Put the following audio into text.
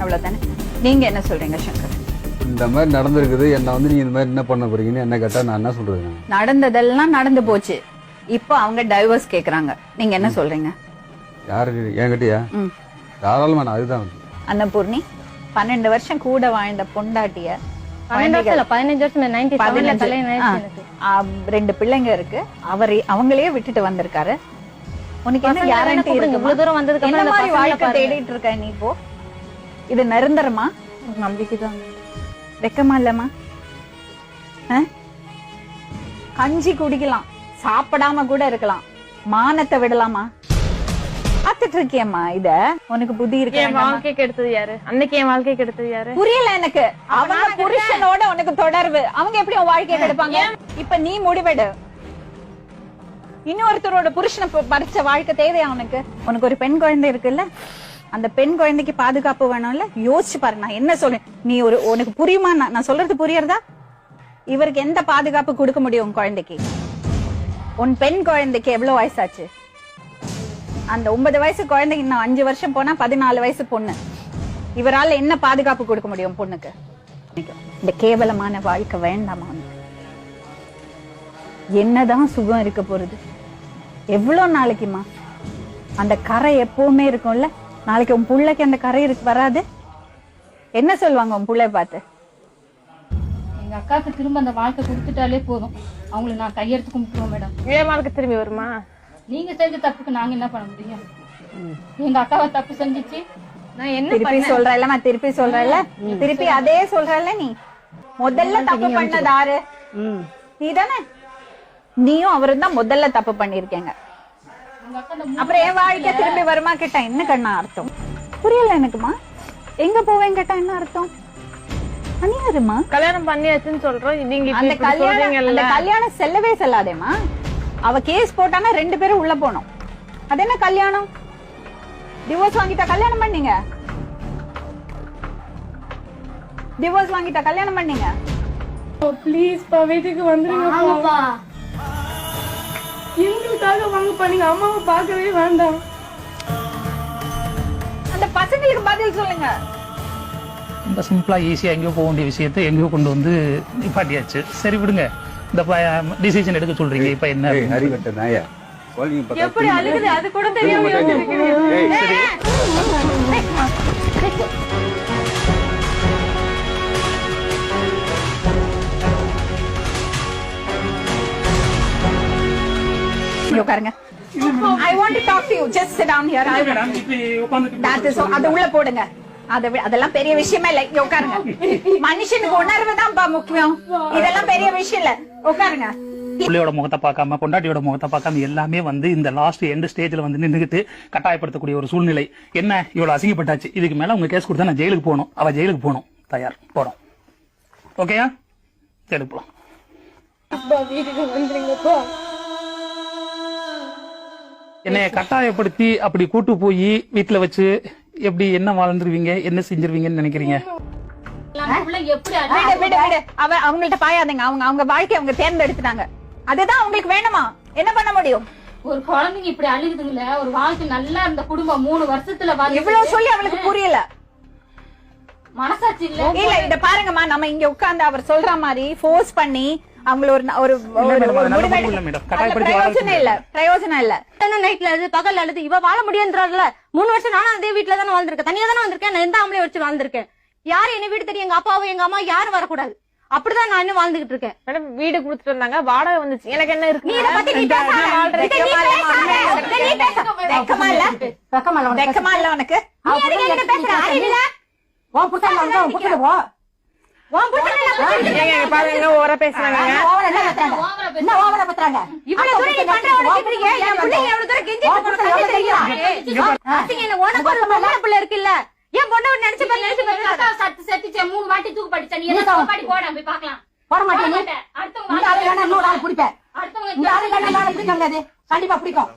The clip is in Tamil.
அவ்வளவுதானே? நீங்க என்ன சொல்றீங்க சங்கர்? இந்த மாதிரி நடந்திருக்குது. என்ன வந்து நீங்க இந்த மாதிரி என்ன பண்ண போறீங்கன்னு என்ன கேட்டா நான் என்ன சொல்றது? நடந்ததெல்லாம் நடந்து போச்சு. இப்போ அவங்க டைவர்ஸ் கேக்குறாங்க. நீங்க என்ன சொல்றீங்க? யாரு என்கிட்டயா. தாராளமா நான் அதுதான். அன்னபூர்ணி பன்னெண்டு வருஷம் கூட வாழ்ந்த பொண்டாட்டிய ரெண்டு பிள்ளைங்க இருக்கு. அவர் அவங்களையே விட்டுட்டு வந்திருக்காரு. உனக்கு என்ன கேரண்டி. இருக்கு இவ்வளவு தூரம் வந்ததுக்கு வாழ்க்கை. தேடிட்டு இருக்க நீ இப்போ? இது நிரந்தரமா? நம்பிக்கை தான் வெக்கமா இல்லம்மா? கஞ்சி குடிக்கலாம் சாப்பிடாம கூட இருக்கலாம். மானத்தை விடலாமா? பார்த்துட்டு இருக்கியம்மா இத. உனக்கு புத்தி என் இருக்கு வாழ்க்கை கெடுத்தது யாரு? அன்னைக்கு என் வாழ்க்கை கெடுத்தது யாரு? புரியல எனக்கு. அவங்க புருஷனோட உனக்கு தொடர்பு. அவங்க எப்படி உன் வாழ்க்கையை கெடுப்பாங்க? இப்ப நீ முடிவெடு. இன்னொருத்தரோட புருஷனை பறிச்ச வாழ்க்கை தேவையா உனக்கு? உனக்கு ஒரு பெண் குழந்தை இருக்குல்ல? அந்த பெண் குழந்தைக்கு பாதுகாப்பு வேணும்ல? யோசிச்சு பாரு நான் என்ன சொல்றேன்? நீ ஒரு உனக்கு புரியுமா? நான் சொல்றது புரியறதா? இவருக்கு எந்த பாதுகாப்பு கொடுக்க முடியும் உன் குழந்தைக்கு? உன் பெண் குழந்தைக்கு எவ்வளவு வயசாச்சு? அந்த ஒன்பது வயசு குழந்தைக்கு இன்னும் அஞ்சு வருஷம் போனா பதினாலு வயசு பொண்ணு. இவரால என்ன பாதுகாப்பு கொடுக்க முடியும் பொண்ணுக்கு? இந்த கேவலமான வாழ்க்கை வேண்டாமா என்னதான் சுகம் இருக்க போறது எவ்வளவு நாளைக்குமா? அந்த கரை எப்பவுமே இருக்கும்ல? நாளைக்கு உன் புள்ளைக்கு அந்த கரை இருக்கு வராது. என்ன சொல்லுவாங்க உன் புள்ளைய பார்த்து? எங்க அக்காவுக்கு திரும்ப அந்த வாழ்க்கை கொடுத்துட்டாலே போதும். அவங்கள நான் கையெடுத்து கும்பிட்டுருவோம் மேடம். வாழ்க்கை திரும்பி வருமா? நீங்க செஞ்ச தப்புக்கு நாங்க என்ன பண்ண முடியும்? எங்க அக்காவை தப்பு செஞ்சுச்சு. நான் என்ன திருப்பி சொல்றல நான் திருப்பி சொல்றல திருப்பி அதே சொல்றல நீ? முதல்ல தப்பு பண்ணது யாரு நீ தானே நீயும் அவரும் தான் முதல்ல தப்பு பண்ணிருக்கீங்க அப்புறம் என் வாழ்க்கை திரும்பி வருமா கேட்டா என்ன கண்ணா அர்த்தம்? புரியல எனக்குமா? எங்க போவேன் கேட்டா என்ன அர்த்தம்? அநியாருமா கல்யாணம் பண்ணியாச்சுன்னு சொல்றோம். நீங்க அந்த கல்யாணம் அந்த கல்யாணம் செல்லவே செல்லாதேமா அவ கேஸ் போட்டானா ரெண்டு பேரும் உள்ள போனோம். அது என்ன கல்யாணம்? டிவோர்ஸ் வாங்கிட்டா கல்யாணம் பண்ணீங்க? டிவோர்ஸ் வாங்கிட்டா கல்யாணம் பண்ணீங்க? ப்ளீஸ் பா வீட்டுக்கு வந்துருங்க எங்களுக்காக வாங்கப்பா நீங்க அம்மாவை பார்க்கவே வேண்டாம் அந்த பசங்களுக்கு பதில் சொல்லுங்க ரொம்ப சிம்பிளாக ஈஸியாக எங்கேயோ போக வேண்டிய விஷயத்தை எங்கேயோ கொண்டு வந்து நிப்பாட்டியாச்சு சரி விடுங்க இந்த டிசிஷன் எடுக்க சொல்றீங்க இப்போ என்ன ஏய் ஹரி வெட்ட நாயா எப்படி அழுகுது அது கூட தெரியாம இங்க உட்காருங்க. I want to talk to you just sit down here I That is all. அது உள்ள போடுங்க. அதெல்லாம் பெரிய விஷயமே இல்ல. இங்க உட்காருங்க. மனுஷனுக்கு உணர்வு தான்ப்பா முக்கியம். இதெல்லாம் பெரிய விஷயம் இல்ல. உட்காருங்க. பிள்ளையோட முகத்தை பார்க்காம பொண்டாட்டியோட முகத்தை பார்க்காம எல்லாமே வந்து இந்த லாஸ்ட் எண்டு ஸ்டேஜ்ல வந்து நின்றுகிட்டு கட்டாயப்படுத்தக்கூடிய ஒரு சூழ்நிலை. என்ன? இவ்வளவு அசிங்கப்பட்டாச்சு. இதுக்கு மேல உங்க கேஸ் கொடுத்தா நான் ஜெயிலுக்கு போகணும். அவ ஜெயிலுக்கு போகணும். தயார். போறோம். ஓகேயா ஜெயிலுக்கு போலாம். வீட்டுக்கு வந்துருங்கப்பா. என்னைய கட்டாயப்படுத்தி அப்படி கூட்டு போய் வீட்டுல வச்சு எப்படி என்ன வாழ்ந்துருவீங்க என்ன செஞ்சிருவீங்கன்னு நினைக்கிறீங்க? அவங்கள்ட்ட பாயாதீங்க. அவங்க அவங்க வாழ்க்கைய அவங்க தேர்ந்தெடுத்துட்டாங்க. அதுதான் உங்களுக்கு வேணுமா? என்ன பண்ண முடியும்? ஒரு குழந்தைங்க இப்படி அழுகுதுங்கள ஒரு வாழ்க்கை நல்லா இருந்த குடும்பம் மூணு வருஷத்துல இவ்வளவு சொல்லி அவளுக்கு புரியல. மனசாட்சி இல்ல. இல்ல இத பாருங்கம்மா. நம்ம இங்க உட்கார்ந்து அவர் சொல்ற மாதிரி ஃபோர்ஸ் பண்ணி அவங்கள ஒரு ஒரு பிரயோஜனம் இல்ல பிரயோஜனம் இல்ல. நைட்ல அழுது பகல்ல அழுது இவ வாழ முடியும்ன்றால மூணு வருஷம் நானும் அதே வீட்டுல தானே வாழ்ந்திருக்கேன். தனியா தானே வந்திருக்கேன். நான் எந்த ஆம்பளை வச்சு வாழ்ந்திருக்கேன்? யாரு என்ன வீடு தெரியும் எங்க அப்பாவும் எங்க அம்மா யாரும் வரக்கூடாது. அப்படிதான் நான் இன்னும் வாழ்ந்துகிட்டு இருக்கேன். மேடம் வீடு கொடுத்துட்டு வந்தாங்க. வாடகை வந்துச்சு. எனக்கு என்ன இருக்கு? நீ இத பத்தி நீ பேசாத. இத நீ பேசாத. இத நீ பேசாத. வெக்கமா இல்ல? வெக்கமா இல்ல உனக்கு? நீ எதுக்கு என்கிட்ட பேசுற? அறிவு இல்ல? உன் புருஷன் ஏங்க இங்க பாருங்க ஓவரா பேசுறாங்க. ஓவரா பேச- இவ்வளவு தூரம் நீ பண்ற ஒரு கேக்குறீங்க. என் பிள்ளைங்க எவ்வளவு தூரம் கெஞ்சிட்டு இருக்கணும். கண்ணு தெரியுதா? அசிங்க என்ன உனக்கு ஒரு பொம்பளை பிள்ளை இருக்குல்ல? என் பொண்ணை நினைச்சு பாரு, நினைச்சு பாரு. சத்து செத்துச்சே, மூணு வாட்டி தூக்கு படிச்சா நீ என்ன போட போய் பார்க்கலாம். போட மாட்டேன். போட மாட்டேன். அடுத்தவங்க இன்னொரு ஆள் பிடிப்பேன். அடுத்தவங்க இந்த ஆளு கண்டிப்பா பிடிக்கும்.